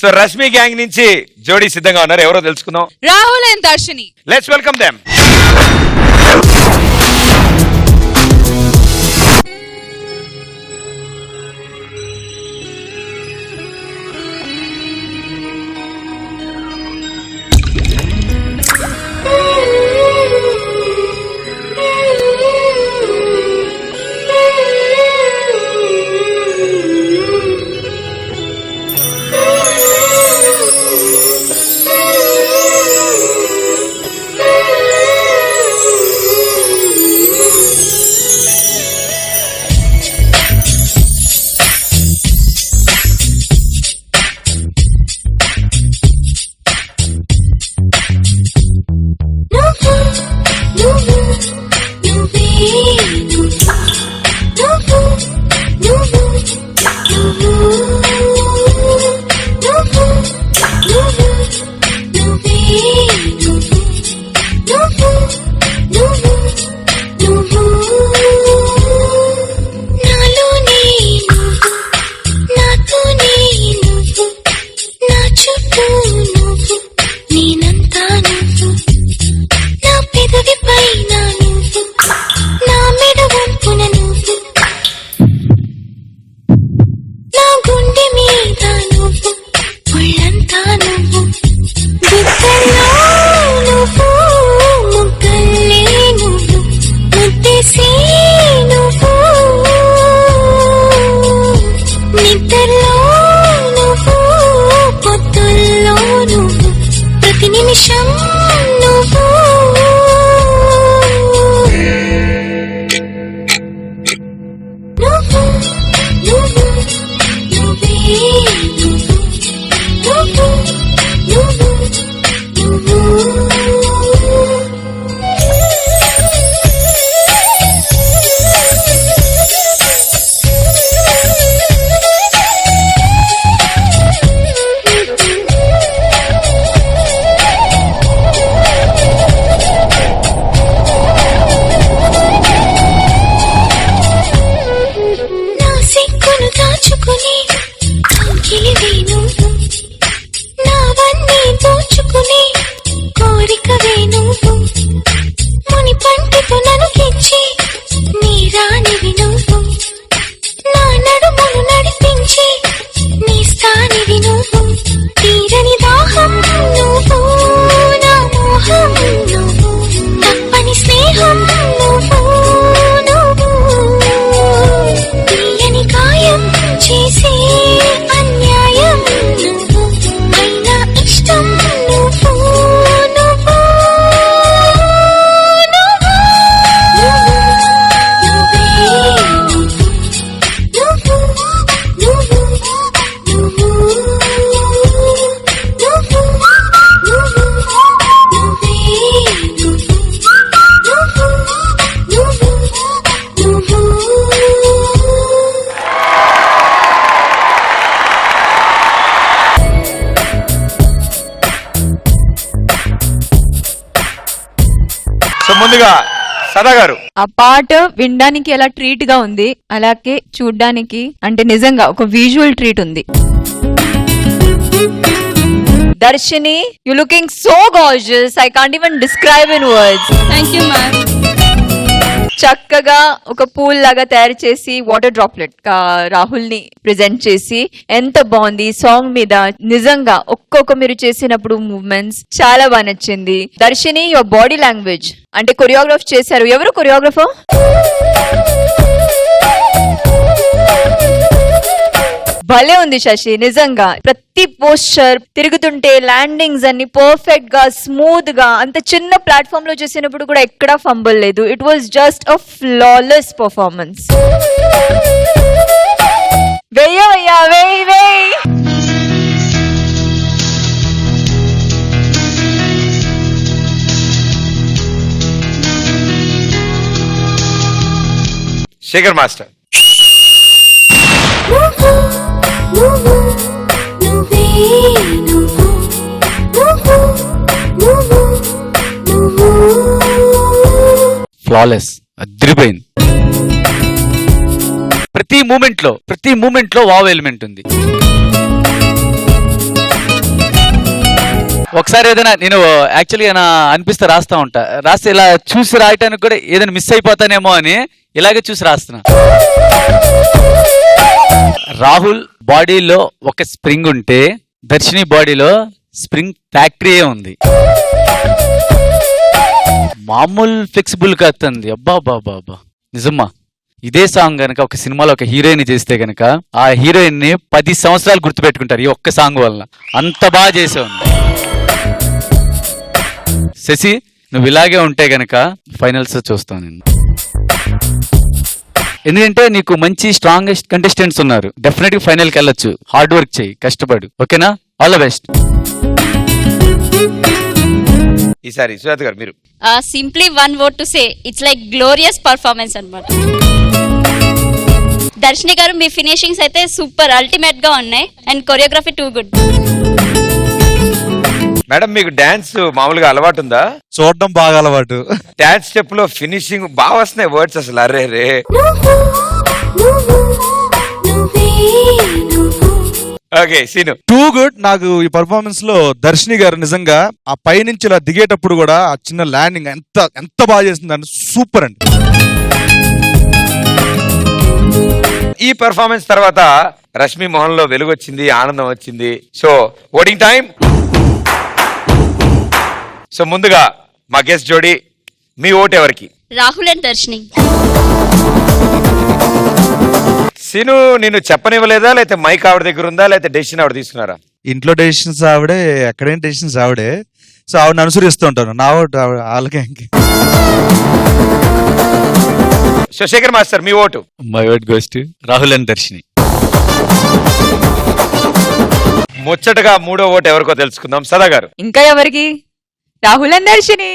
So Rashmi gang నుంచి జోడీ సిద్ధంగా ఉన్నారు. ఎవరో తెలుసుకుందాం. Rahul and Darshini. Let's welcome them cheesy. ముందుగా సదా గారు. ఆ పాట వినడానికి ఎలా ట్రీట్గా ఉంది అలాగే చూడ్డానికి అంటే నిజంగా ఒక విజువల్ ట్రీట్ ఉంది. Darshini you looking so gorgeous I can't even describe in words thank you ma'am చక్కగా ఒక పూల్ లాగా తయారు చేసి వాటర్ డ్రాప్లెట్ రాహుల్ని ప్రెజెంట్ చేసి ఎంత బాగుంది. సాంగ్ మీద నిజంగా ఒక్కొక్క మీరు చేసినప్పుడు మూవ్మెంట్స్ చాలా బాగా నచ్చింది. దర్శిని యువర్ బాడీ లాంగ్వేజ్ అంటే కొరియోగ్రాఫ్ చేశారు. ఎవరు కొరియోగ్రాఫర్ భలే ఉంది శశి నిజంగా. ప్రతి పోస్చర్ తిరుగుతుంటే ల్యాండింగ్స్ అన్ని పర్ఫెక్ట్గా స్మూత్గా అంత చిన్న ప్లాట్ఫామ్లో చేసినప్పుడు కూడా ఎక్కడా ఫంబల్ లేదు. It was just a flawless performance వెయ్యవయ్యా వెయ్యి వెయ్యి శేఖర్ మాస్టర్ నువ్వు నువ్వు నువ్వే నువ్వు నువ్వు నువ్వు నువ్వు ఫ్లాలెస్ అద్రిపోయింది. ప్రతి మూమెంట్లో ప్రతి మూమెంట్లో వావ్ ఎలిమెంట్ ఉంది. ఒకసారి ఏదైనా నేను యాక్చువల్గా నా అనిపిస్తే రాస్తా ఉంటా. రాస్తే ఇలా చూసి రాయటానికి కూడా ఏదైనా మిస్ అయిపోతానేమో అని ఇలాగే చూసి రాస్తున్నా. రాహుల్ బాడీలో ఒక స్ప్రింగ్ ఉంటే దర్శిని బాడీలో స్ప్రింగ్ ఫ్యాక్టరీయే ఉంది. మామూలు ఫ్లెక్సిబుల్ కాస్తుంది అబ్బా బాబా అబ్బా నిజమ్మా. ఇదే సాంగ్ గనక ఒక సినిమాలో ఒక హీరోయిన్ చేస్తే గనక ఆ హీరోయిన్ని పది సంవత్సరాలు గుర్తుపెట్టుకుంటారు ఈ ఒక్క సాంగ్ వల్ల. అంత బాగా చేసావు శశి నువ్వు ఇలాగే ఉంటే గనక ఫైనల్స్ చూస్తాను నేను. ఎందుకంటే నీకు మంచి స్ట్రాంగెస్ట్ కంటెస్టెంట్స్ ఉన్నారు. డెఫినెట్ ఫైనల్కి వెళ్ళొచ్చు. హార్డ్ వర్క్ చేయి. కష్టపడు. ఓకేనా? ఆల్ ద బెస్ట్ ఈసారి సుజాత గారు మీరు. Simply one word to say it's like glorious performance అన్నమాట. దర్శిని గారు మీ ఫినిషింగ్స్ అయితే సూపర్ అల్టిమేట్గా ఉన్నాయి. And choreography too good madam మీకు డాన్స్ మామూలుగా అలవాటు ఉందా చూడడం బాగా అలవాటు. డాన్స్ స్టెప్లో ఫినిషింగ్ బాగా వస్తున్నాయి వర్డ్స్ అసలు. అరే రే. Okay scene. Too good. నాకు ఈ పర్ఫార్మెన్స్లో దర్శిని గారు నిజంగా ఆ పైనుంచి ఇలా దిగేటప్పుడు కూడా ఆ చిన్న ల్యాండింగ్ ఎంత ఎంత బాగా చేసిందంటే సూపర్ అండి. ఈ పెర్ఫార్మెన్స్ తర్వాత రష్మి మొహన్లో వెలుగు వచ్చింది ఆనందం వచ్చింది. సో ఓటింగ్ టైం సో ముందుగా మా గెస్ట్ జోడి మీ ఓటు ఎవరికి? Rahul and Darshini. సీను నిన్ను చెప్పనివ్వలేదా? లేకపోతే మైక్ ఆవిడ దగ్గర ఉందా? లేకపోతే డెసిషన్ ఆవిడ తీసుకున్నారా? ఇంట్లో డెసిషన్స్ ఆవిడే ఎక్కడైనా డెసిషన్స్ ఆవిడే. సో ఆవిడని అనుసరిస్తూ ఉంటాను. నా ఓటు ఆవిడ వాళ్ళకే ఇంక. So Shekhar master me vote? My word goes to Rahul and Darshini ముచ్చటగా మూడో ఓటు ఎవరికో తెలుసుకుందాం. సదా గారు. ఇంకా ఎవరికి? రాహుల్ అండ్ దర్శిని.